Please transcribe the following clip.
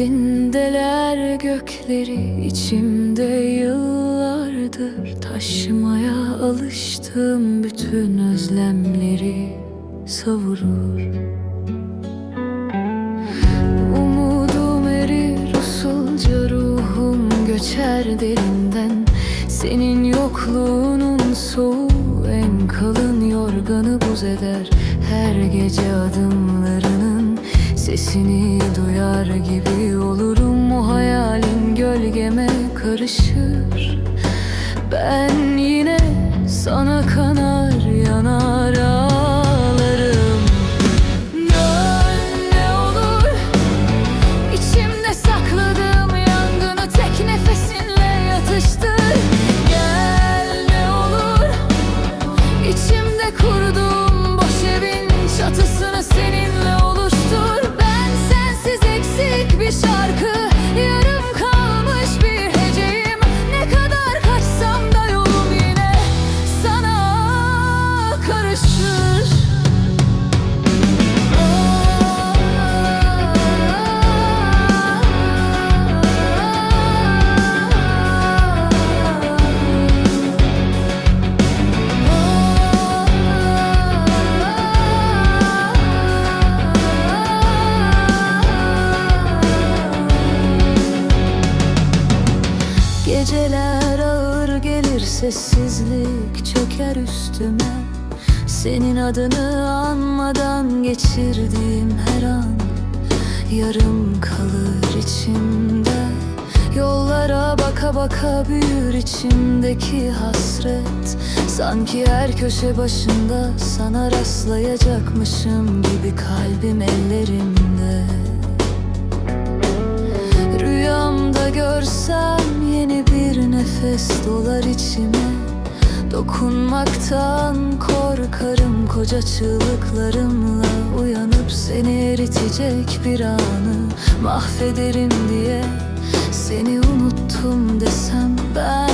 Sesindeler gökleri içimde yıllardır. Taşımaya alıştığım bütün özlemleri savurur. Umudum erir usulca ruhum göçer derinden. Senin yokluğunun soğuğu en kalın yorganı buz eder. Her gece adımlarının sesini duyar gibi olurum. O hayalin gölgeme karışır. Ben yine sana kanar gelir sessizlik çöker üstüme. Senin adını anmadan geçirdiğim her an Yarım kalır içimde. Yollara baka baka büyür içimdeki hasret. Sanki her köşe başında sana rastlayacakmışım gibi kalbim ellerimde. Rüyamda görsem bir nefes dolar içime. Dokunmaktan korkarım koca çığlıklarımla. Uyanıp seni eritecek bir anı mahvederim diye. Seni unuttum desem ben